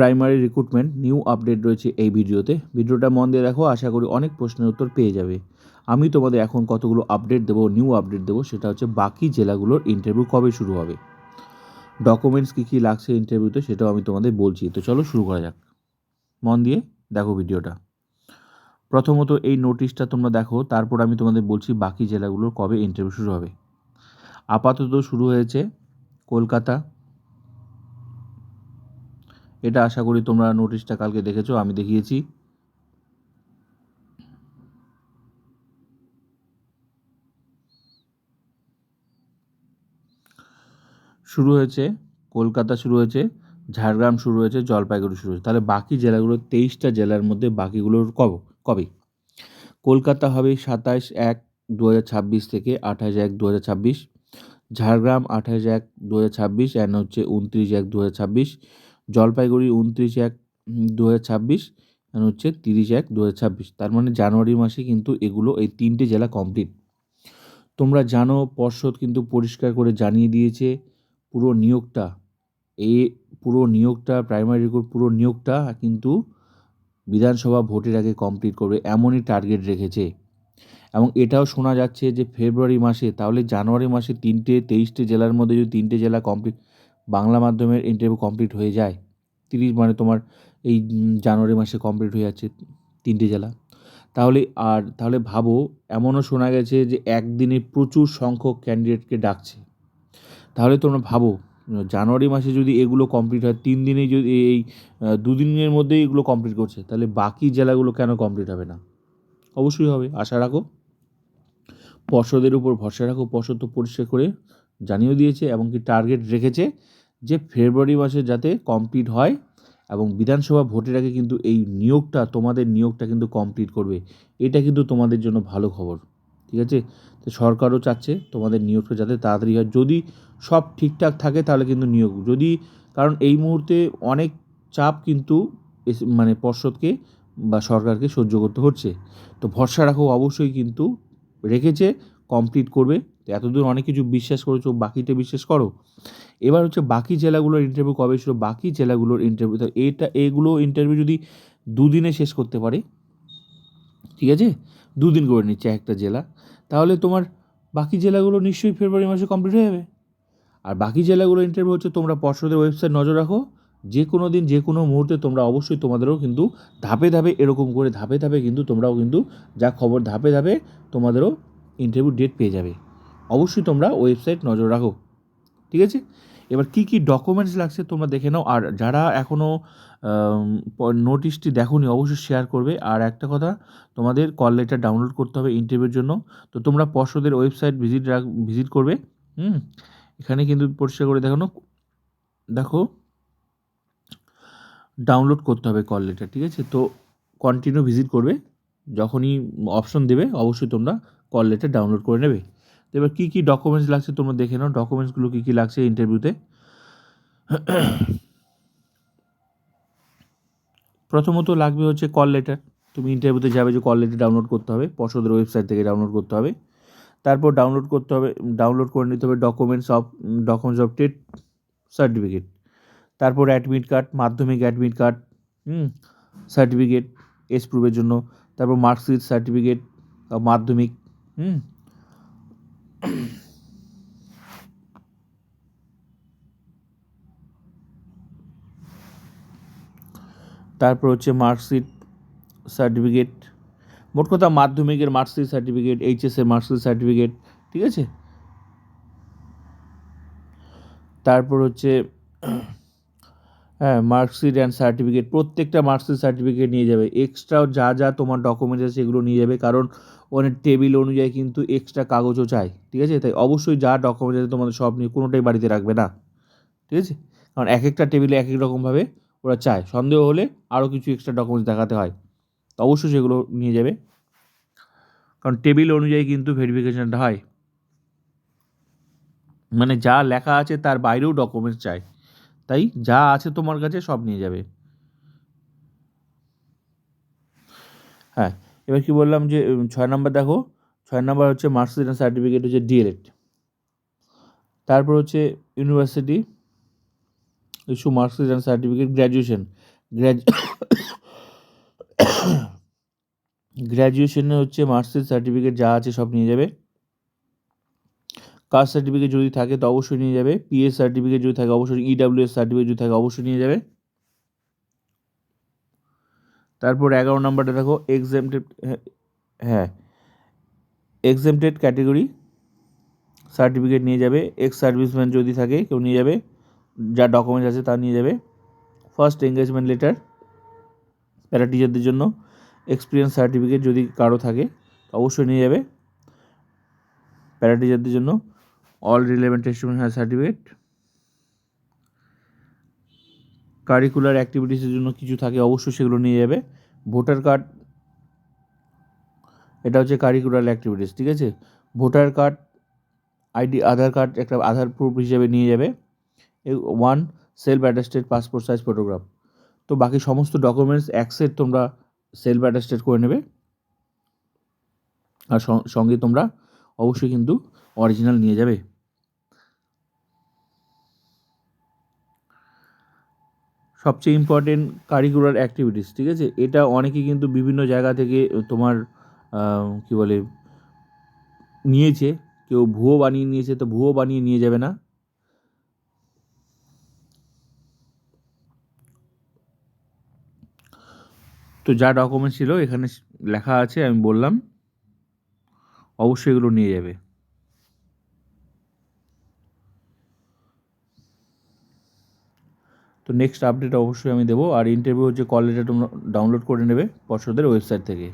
Primary recruitment new update রয়েছে এই ভিডিওতে। ভিডিওটা মন দিয়ে দেখো, আশা করি অনেক প্রশ্নের উত্তর পেয়ে যাবে। আমি তোমাদের এখন কতগুলো আপডেট দেবো নিউ আপডেট দেবো, সেটা হচ্ছে বাকি জেলাগুলোর ইন্টারভিউ কবে শুরু হবে। ডকুমেন্টস কী কী লাগছে ইন্টারভিউতে সেটাও আমি তোমাদের বলছি। তো চলো শুরু করা যাক। মন দিয়ে দেখো ভিডিওটা। প্রথমত এই নোটিশটা তোমরা দেখো, তারপর আমি তোমাদের বলছি বাকি জেলাগুলোর কবে ইন্টারভিউ শুরু হবে। আপাতত শুরু হয়েছে কলকাতা এটা আশা করি তোমরা নোটিশটা কালকে দেখেছ, আমি দেখিয়েছি। শুরু হয়েছে, কলকাতা শুরু হয়েছে, ঝাড়গ্রাম শুরু হয়েছে, জলপাইগুড়ি শুরু হয়েছে। তাহলে বাকি জেলাগুলো, তেইশটা জেলার মধ্যে বাকিগুলোর কব, কবে? কলকাতা হবে সাতাশ এক দু থেকে আঠাশ এক দু ঝাড়গ্রাম আঠাশ এক দু অ্যান্ড হচ্ছে উনত্রিশ এক দু জলপাইগুড়ি উনত্রিশ এক দু হাজার ছাব্বিশ হচ্ছে তিরিশ এক দু হাজার ছাব্বিশ। তার মানে জানুয়ারি মাসে কিন্তু এগুলো এই তিনটে জেলা কমপ্লিট তোমরা জানো, পর্ষদ কিন্তু পরিষ্কার করে জানিয়ে দিয়েছে, পুরো নিয়োগটা, এ পুরো নিয়োগটা প্রাইমারি রিক্রুট পুরো নিয়োগটা কিন্তু বিধানসভা ভোটের আগে কমপ্লিট করবে, এমনই টার্গেট রেখেছে। এবং এটাও শোনা যাচ্ছে যে ফেব্রুয়ারি মাসে, তাহলে জানুয়ারি মাসে তিনটে, তেইশটে জেলার মধ্যে যদি তিনটে জেলা কমপ্লিট বাংলা মাধ্যমের ইন্টারভিউ কমপ্লিট হয়ে যায়, তিরিশ মানে তোমার এই জানুয়ারি মাসে কমপ্লিট হয়ে যাচ্ছে তিনটে জেলা। তাহলে আর, তাহলে ভাবো, এমনও শোনা গেছে যে একদিনে প্রচুর সংখ্যক ক্যান্ডিডেটকে ডাকছে। তাহলে তোমরা ভাবো, জানুয়ারি মাসে যদি এগুলো কমপ্লিট হয়, তিন দিনেই যদি এই দুদিনের মধ্যেই এগুলো কমপ্লিট করছে, তাহলে বাকি জেলাগুলো কেন কমপ্লিট হবে না? অবশ্যই হবে, আশা রাখো। পর্ষদের উপর ভরসা রাখো, পর্ষদ তো পরিষ্কার করে জানিয়েও দিয়েছে এবং কি টার্গেট রেখেছে। যে ফেব্রুয়ারি মাসে যাতে কমপ্লিট হয় এবং বিধানসভা ভোটের আগে কিন্তু এই নিয়োগটা, তোমাদের নিয়োগটা কিন্তু কমপ্লিট করবে। এটা কিন্তু তোমাদের জন্য ভালো খবর, ঠিক আছে? তো সরকারও চাচ্ছে তোমাদের নিয়োগটা যাতে তাড়াতাড়ি হয়। যদি সব ঠিকঠাক থাকে তাহলে কিন্তু নিয়োগ। যদি, কারণ এই মুহূর্তে অনেক চাপ কিন্তু মানে পর্ষদকে বা সরকারকে সহ্য করতে হচ্ছে। তো ভরসা রাখো অবশ্যই কিন্তু, রেখেছে কমপ্লিট করবে। এতদূর অনেক কিছু বিশ্বাস করেছ বাকিটা বিশ্বাস করো। এবার হচ্ছে বাকি জেলাগুলোর ইন্টারভিউ কবে ছিল বাকি জেলাগুলোর ইন্টারভিউ তো এটা, এগুলো ইন্টারভিউ যদি দুদিনে শেষ করতে পারে, ঠিক আছে? দুদিন করে নিচ্ছে একটা জেলা। তাহলে তোমার বাকি জেলাগুলো নিশ্চয়ই ফেব্রুয়ারি মাসে কমপ্লিট হয়ে যাবে। আর বাকি জেলাগুলো ইন্টারভিউ হচ্ছে তোমরা পর্ষদের ওয়েবসাইট নজর রাখো। যে কোনো দিন, যে কোনো মুহূর্তে তোমরা অবশ্যই তোমাদেরও কিন্তু ধাপে ধাপে এরকম করে, ধাপে ধাপে কিন্তু তোমরাও কিন্তু যা খবর ধাপে ধাপে তোমাদেরও ইন্টারভিউ ডেট পেয়ে যাবে। অবশ্যই তোমরা ওয়েবসাইট নজর রাখো। ঠিক আছে? এবার কি কি ডকুমেন্টস লাগছে তোমরা দেখে নাও। আর যারা এখনও নোটিশটি দেখোনি, অবশ্যই শেয়ার করবে। আর একটা কথা, তোমাদের কল লেটার ডাউনলোড করতে হবে ইন্টারভিউর জন্য। তো তোমরা পর্ষদের ওয়েবসাইট ভিজিট রাখ ভিজিট করবে। হুম? এখানে কিন্তু পরিষ্কার করে দেখানো। দেখো ডাউনলোড করতে হবে কল লেটার ঠিক আছে? তো কন্টিনিউ ভিজিট করবে। যখনই অপশন দেবে, অবশ্যই তোমরা কল লেটার ডাউনলোড করে নেবে। তো এবার কী কী ডকুমেন্টস লাগছে তোমরা দেখে নাও। ডকুমেন্টসগুলো কী কী লাগছে ইন্টারভিউতে প্রথমত লাগবে হচ্ছে কল লেটার তুমি ইন্টারভিউতে যাবে যে কল লেটার ডাউনলোড করতে হবে। পর্ষদের ওয়েবসাইট থেকে ডাউনলোড করতে হবে। তারপর ডাউনলোড করতে হবে ডাউনলোড করে নিতে হবে documents of documents of TET certificate তারপর অ্যাডমিট কার্ড মাধ্যমিক অ্যাডমিট কার্ড হুম সার্টিফিকেট এস প্রুফের জন্য। তারপর মার্কশিট সার্টিফিকেট মাধ্যমিক, হুম তারপর হচ্ছে মার্কশিট সার্টিফিকেট। মোট কথা মাধ্যমিকের মার্কশিট সার্টিফিকেট এইচএসের মার্কশিট সার্টিফিকেট, ঠিক আছে? তারপর হচ্ছে হ্যাঁ মার্কশিট অ্যান্ড সার্টিফিকেট, প্রত্যেকটা মার্কশিট সার্টিফিকেট নিয়ে যাবে। এক্সট্রা যা যা তোমার ডকুমেন্টস আছে সেগুলো নিয়ে যাবে, কারণ অনেক টেবিল অনুযায়ী কিন্তু এক্সট্রা কাগজও চাই, ঠিক আছে? তাই অবশ্যই যা ডকুমেন্টস আছে তোমাদের সব নিয়ে কোনোটাই বাড়িতে রাখবে না, ঠিক আছে? কারণ এক একটা টেবিলে এক এক রকমভাবে ওরা চায়। সন্দেহ হলে আরও কিছু এক্সট্রা ডকুমেন্টস দেখাতে হয়। তো অবশ্যই সেগুলো নিয়ে যাবে। কারণ টেবিল অনুযায়ী কিন্তু ভেরিফিকেশানটা হয়। মানে যা লেখা আছে তার বাইরেও ডকুমেন্টস চাই তাই যা আছে তোমার কাছে সব নিয়ে যাবে। হ্যাঁ এবার কি বললাম যে ছয় নম্বর দেখো। ছয় নম্বর হচ্ছে মার্কশিট সার্টিফিকেট হচ্ছে ডিএলএড তারপর হচ্ছে university issue marksheet and certificate graduation grad গ্র্যাজুয়েশনে হচ্ছে মার্কশিট সার্টিফিকেট যা আছে সব নিয়ে যাবে। কাস্ট সার্টিফিকেট যদি থাকে তো অবশ্যই নিয়ে যাবে। পিএস সার্টিফিকেট যদি থাকে অবশ্যই ইডাব্লিউএস সার্টিফিকেট যদি থাকে অবশ্যই নিয়ে যাবে। তারপর এগারো নম্বরটা দেখো এক্সামটেড হ্যাঁ এক্সামটেড ক্যাটেগরি সার্টিফিকেট নিয়ে যাবে। এক্স সার্ভিসম্যান যদি থাকে, কেউ নিয়ে যাবে। যা ডকুমেন্টস আছে তা নিয়ে যাবে। ফার্স্ট এঙ্গেজমেন্ট লেটার প্যারা টিচারদের জন্য। এক্সপিরিয়েন্স সার্টিফিকেট যদি কারও থাকে অবশ্যই নিয়ে যাবে। প্যারা টিচারদের জন্য all relevant testimonial certificate curricular অ্যাক্টিভিটিসের জন্য কিছু থাকে, অবশ্যই সেগুলো নিয়ে যাবে। ভোটার কার্ড এটা হচ্ছে কারিকুলার অ্যাক্টিভিটিস ঠিক আছে? Voter card ID Aadhaar card একটা আধার প্রুফ হিসেবে নিয়ে যাবে। One self attested passport size photograph তো বাকি সমস্ত ডকুমেন্টস সেট তোমরা সেলফ অ্যাটাস্টেড করে নেবে। আর সঙ্গে তোমরা অবশ্যই কিন্তু অরিজিনাল নিয়ে যাবে। সবচেয়ে ইম্পর্টেন্ট কারিকুলার অ্যাক্টিভিটিস ঠিক আছে? এটা অনেকে কিন্তু বিভিন্ন জায়গা থেকে তোমার কি বলে, নিয়েছে। কেউ ভুয়ো বানিয়ে নিয়েছে, তো ভুয়ো বানিয়ে নিয়ে যাবে না। তো যা ডকুমেন্ট ছিল এখানে লেখা আছে, আমি বললাম, অবশ্যই এগুলো নিয়ে যাবে। তো নেক্সট আপডেট অবশ্যই আমি দেবো, আর ইন্টারভিউ যে কল লেটার তোমরা ডাউনলোড করে নেবে পর্ষদের ওয়েবসাইট থেকে।